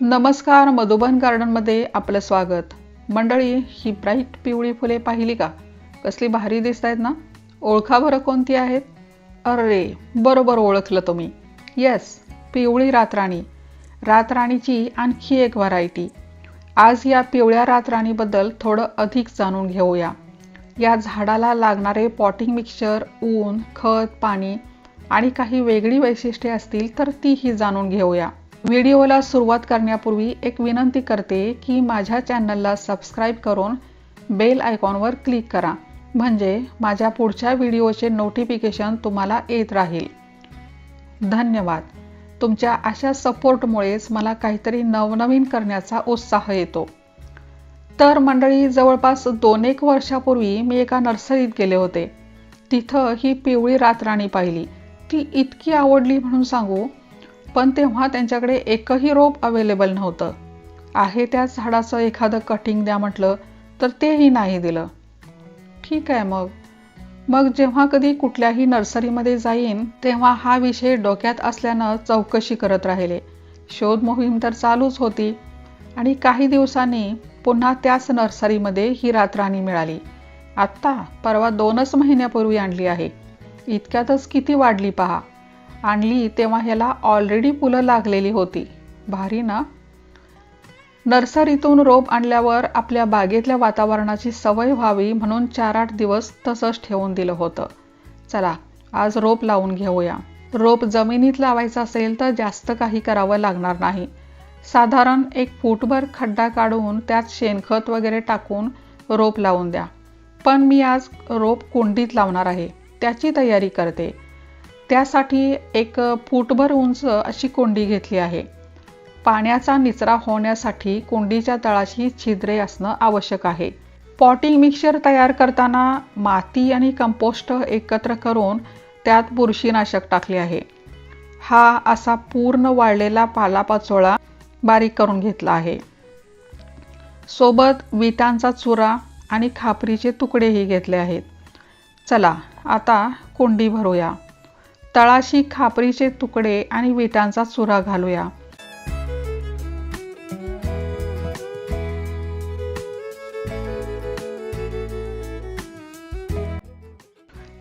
नमस्कार मधुबन गार्डनमध्ये आपलं स्वागत. मंडळी ही ब्राईट पिवळी फुले पाहिली का? कसली भारी दिसत आहेत ना? ओळखा बरं कोणती आहेत? अरे बरोबर ओळखलं तुम्ही. येस पिवळी रातराणी. रातराणीची आणखी एक व्हरायटी आज या पिवळ्या रातराणीबद्दल थोडं अधिक जाणून घेऊया. या झाडाला लागणारे पॉटिंग मिक्सचर ऊन खत पाणी आणि काही वेगळी वैशिष्ट्ये असतील तर तीही जाणून घेऊया. व्हिडिओला सुरुवात करण्यापूर्वी एक विनंती करते की माझ्या चॅनलला सबस्क्राईब करून बेल आयकॉनवर क्लिक करा. म्हणजे माझ्या पुढच्या व्हिडिओचे नोटिफिकेशन तुम्हाला येत राहील. धन्यवाद. तुमच्या अशा सपोर्टमुळेच मला काहीतरी नवनवीन करण्याचा उत्साह येतो. तर मंडळी जवळपास दोन एक वर्षापूर्वी मी एका नर्सरीत गेले होते. तिथं ही पिवळी रातराणी पाहिली. ती इतकी आवडली म्हणून सांगू पण तेव्हा त्यांच्याकडे एकही रोप अवेलेबल नव्हतं. आहे त्याच झाडाचं एखादं कटिंग द्या म्हटलं तर तेही नाही दिलं. ठीक आहे मग. मग जेव्हा कधी कुठल्याही नर्सरीमध्ये जाईन तेव्हा हा विषय डोक्यात असल्यानं चौकशी करत राहिले. शोध मोहीम तर चालूच होती. आणि काही दिवसांनी पुन्हा त्याच नर्सरीमध्ये ही रातराणी मिळाली. आत्ता परवा दोनच महिन्यापूर्वी आणली आहे. इतक्यातच किती वाढली पहा. आणली तेव्हा ह्याला ऑलरेडी फुलं लागलेली होती. भारी ना नर्सरीतून रोप आणल्यावर आपल्या बागेतल्या वातावरणाची सवय व्हावी म्हणून चार आठ दिवस तसंच ठेवून दिलं होतं. चला आज रोप लावून घेऊया. रोप जमिनीत लावायचं असेल तर जास्त काही करावं लागणार नाही. साधारण एक फूटभर खड्डा काढून त्यात शेणखत वगैरे टाकून रोप लावून द्या. पण मी आज रोप कुंडीत लावणार आहे. त्याची तयारी करते. त्यासाठी एक फूटभर उंच अशी कोंडी घेतली आहे. पाण्याचा निचरा होण्यासाठी कोंडीच्या तळाशी छिद्रे असणं आवश्यक आहे. पॉटिंग मिक्सचर तयार करताना माती आणि कंपोस्ट एकत्र करून त्यात बुरशीनाशक टाकले आहे. हा असा पूर्ण वाळलेला पालापाचोळा बारीक करून घेतला आहे. सोबत विटांचा चुरा आणि खापरीचे तुकडेही घेतले आहेत. चला आता कोंडी भरूया. तळाशी खापरीचे तुकडे आणि विटांचा चुरा घालूया.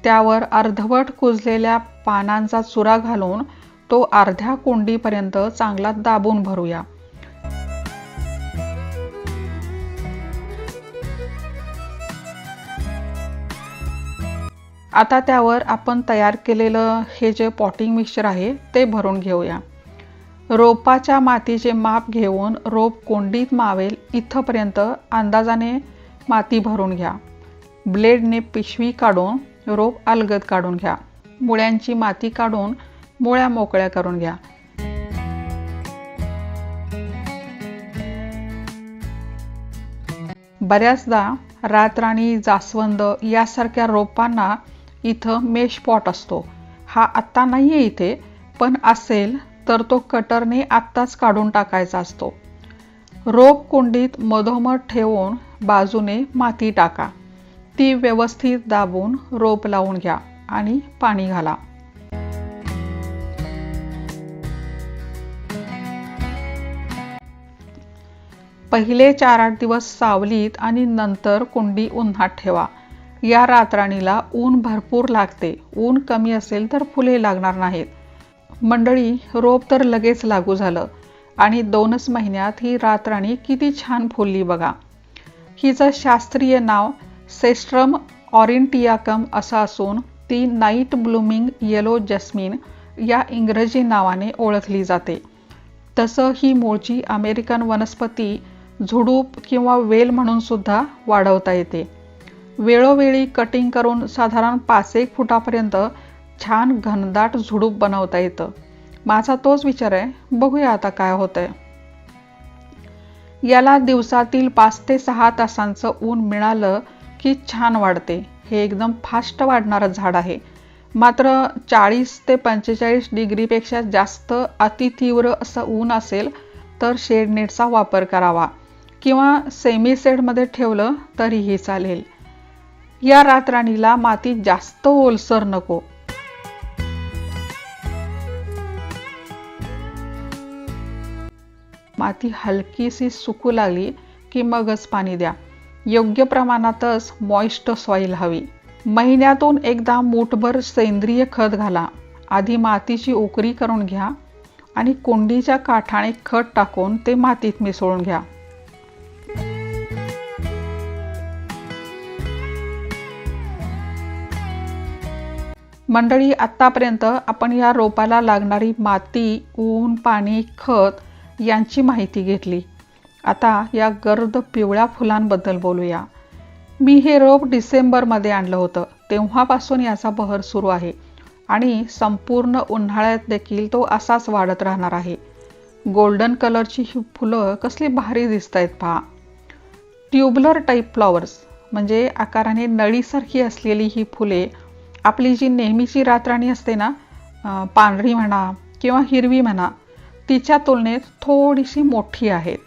त्यावर अर्धवट कुजलेल्या पानांचा चुरा घालून तो अर्ध्या कोंडीपर्यंत चांगला दाबून भरूया. आता त्यावर आपण तयार केलेलं हे जे पॉटिंग मिक्सचर आहे ते भरून घेऊया. रोपाच्या मातीचे माप घेऊन रोप कोंडीत मावेल इथंपर्यंत अंदाजाने माती भरून घ्या. ब्लेडने पिशवी काढून रोप अलगद काढून घ्या. मुळ्यांची माती काढून मुळ्या मोकळ्या करून घ्या. बऱ्याचदा रातराणी जास्वंद यासारख्या रोपांना इथं मेश पॉट असतो. हा आत्ता नाही आहे इथे पण असेल तर तो कटरने आत्ताच काढून टाकायचा असतो. रोप कुंडीत मधोमध ठेवून बाजूने माती टाका. ती व्यवस्थित दाबून रोप लावून घ्या आणि पाणी घाला. पहिले चार आठ दिवस सावलीत आणि नंतर कुंडी उन्हात ठेवा. या रातराणीला ऊन भरपूर लागते. ऊन कमी असेल तर फुले लागणार नाहीत. मंडळी रोप तर लगेच लागू झालं. आणि दोनच महिन्यात ही रातराणी किती छान फुलली बघा. हिचं शास्त्रीय नाव सेस्ट्रम ऑरिंटियाकम असं असून ती नाईट ब्लूमिंग येलो जस्मिन या इंग्रजी नावाने ओळखली जाते. तसं ही मूळची अमेरिकन वनस्पती झुडूप किंवा वेल म्हणून सुद्धा वाढवता येते. वेळोवेळी कटिंग करून साधारण पाच एक फुटापर्यंत छान घनदाट झुडूप बनवता येतं. माझा तोच विचार आहे. बघूया आता काय होतंय. याला दिवसातील पाच ते सहा तासांचं ऊन मिळालं की छान वाढते. हे एकदम फास्ट वाढणारं झाड आहे. मात्र चाळीस ते पंचेचाळीस डिग्रीपेक्षा जास्त अतितीव्र असं ऊन असेल तर शेडनेटचा वापर करावा. किंवा सेमी सेडमध्ये ठेवलं तरीही चालेल. या रातराणीला माती जास्त ओलसर नको. माती हलकीशी सुकू लागली की मगच पाणी द्या. योग्य प्रमाणातच मॉइस्ट सॉईल हवी. महिन्यातून एकदा मूठभर सेंद्रिय खत घाला. आधी मातीची उकरी करून घ्या आणि कुंडीच्या काठाने खत टाकून ते मातीत मिसळून घ्या. मंडळी आत्तापर्यंत आपण या रोपाला लागणारी माती ऊन पाणी खत यांची माहिती घेतली. आता या गर्द पिवळ्या फुलांबद्दल बोलूया. मी हे रोप डिसेंबरमध्ये आणलं होतं. तेव्हापासून याचा बहर सुरू आहे आणि संपूर्ण उन्हाळ्यात देखील तो असाच वाढत राहणार आहे. गोल्डन कलरची ही फुलं कसली भारी दिसत आहेत पहा. ट्युबलर टाईप फ्लॉवर्स म्हणजे आकाराने नळीसारखी असलेली ही फुले आपली जी नेहमीची रातराणी असते ना पांढरी म्हणा किंवा हिरवी म्हणा तिच्या तुलनेत थोडीशी मोठी आहेत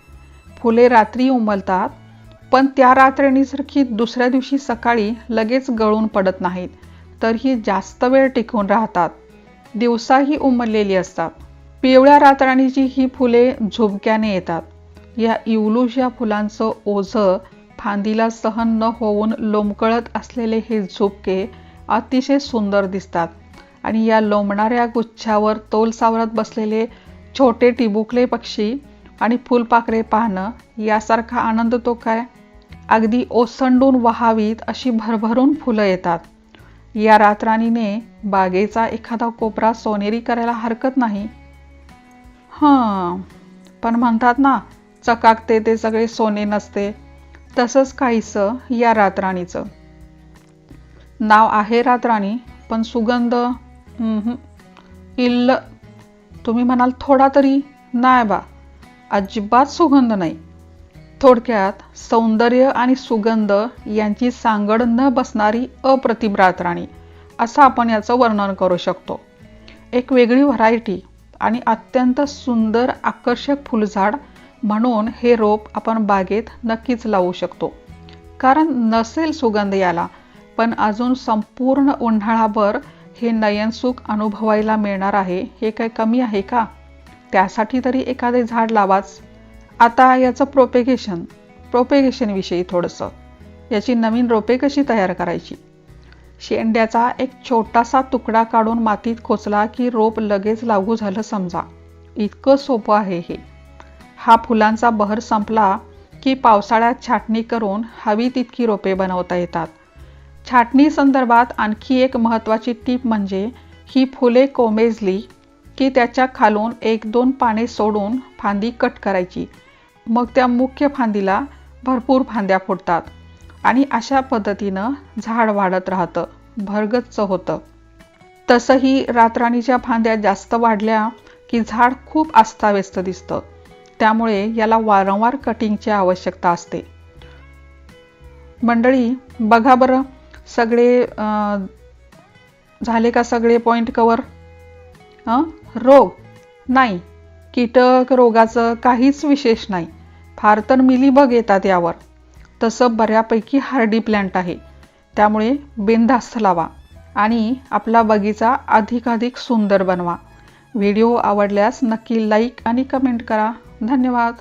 फुले रात्री उमलतात पण त्या रात्रणीसारखी दुसऱ्या दिवशी सकाळी लगेच गळून पडत नाहीत तर ही जास्त वेळ टिकून राहतात. दिवसाही उमललेली असतात. पिवळ्या रातराणीची ही फुले झुबक्याने येतात. या इवलूश फुलांचं ओझं फांदीला सहन न होऊन लोंबकळत असलेले हे झुबके अतिशय सुंदर दिसतात. आणि या लोंबणाऱ्या गुच्छावर तोल सावरत बसलेले छोटे टिबुकले पक्षी आणि फुलपाखरे पाहणं यासारखा आनंद तो काय? अगदी ओसंडून वहावीत अशी भरभरून फुलं येतात. या रातराणीने बागेचा एखादा कोपरा सोनेरी करायला हरकत नाही. हां पण म्हणतात ना चकाकते ते सगळे सोने नसते. तसंच काहीसं या रातराणीचं. नाव आहे रातराणी पण सुगंध इल्ल. तुम्ही म्हणाल थोडा तरी. नाही बा अजिबात सुगंध नाही. थोडक्यात सौंदर्य आणि सुगंध यांची सांगड न बसणारी अप्रतिम रातराणी असं आपण याचं वर्णन करू शकतो. एक वेगळी व्हरायटी आणि अत्यंत सुंदर आकर्षक फुलझाड म्हणून हे रोप आपण बागेत नक्कीच लावू शकतो. कारण नसेल सुगंध याला पण अजून संपूर्ण उन्हाळाभर हे नयनसुख अनुभवायला मिळणार आहे. हे काय कमी आहे का? त्यासाठी तरी एखादे झाड लावाच. आता याचं प्रोपेगेशन प्रोपेगेशनविषयी थोडंसं. याची नवीन रोपे कशी तयार करायची? शेंड्याचा एक छोटासा तुकडा काढून मातीत खोचला की रोप लगेच लागू झालं समजा. इतकं सोपं आहे हे. हा फुलांचा बहर संपला की पावसाळ्यात छाटणी करून हवी तितकी रोपे बनवता येतात. छाटणी संदर्भात आणखी एक महत्त्वाची टीप म्हणजे ही फुले कोमेजली की त्याच्या खालून एक दोन पाने सोडून फांदी कट करायची. मग त्या मुख्य फांदीला भरपूर फांद्या फुटतात आणि अशा पद्धतीनं झाड वाढत राहतं भरगच्च होतं. तसंही रातराणीच्या फांद्या जास्त वाढल्या की झाड खूप अस्ताव्यस्त दिसतं. त्यामुळे याला वारंवार कटिंगची आवश्यकता असते. मंडळी बघा बरं सगळे झाले का सगळे पॉईंट कवर रोग? नाही. कीटक रोगाचं काहीच विशेष नाही. फार तर मिलीबग येतात यावर. तसं बऱ्यापैकी हार्डी प्लॅन्ट आहे. त्यामुळे बिनधास्त लावा आणि आपला बगीचा अधिकाधिक सुंदर बनवा. व्हिडिओ आवडल्यास नक्की लाईक आणि कमेंट करा. धन्यवाद.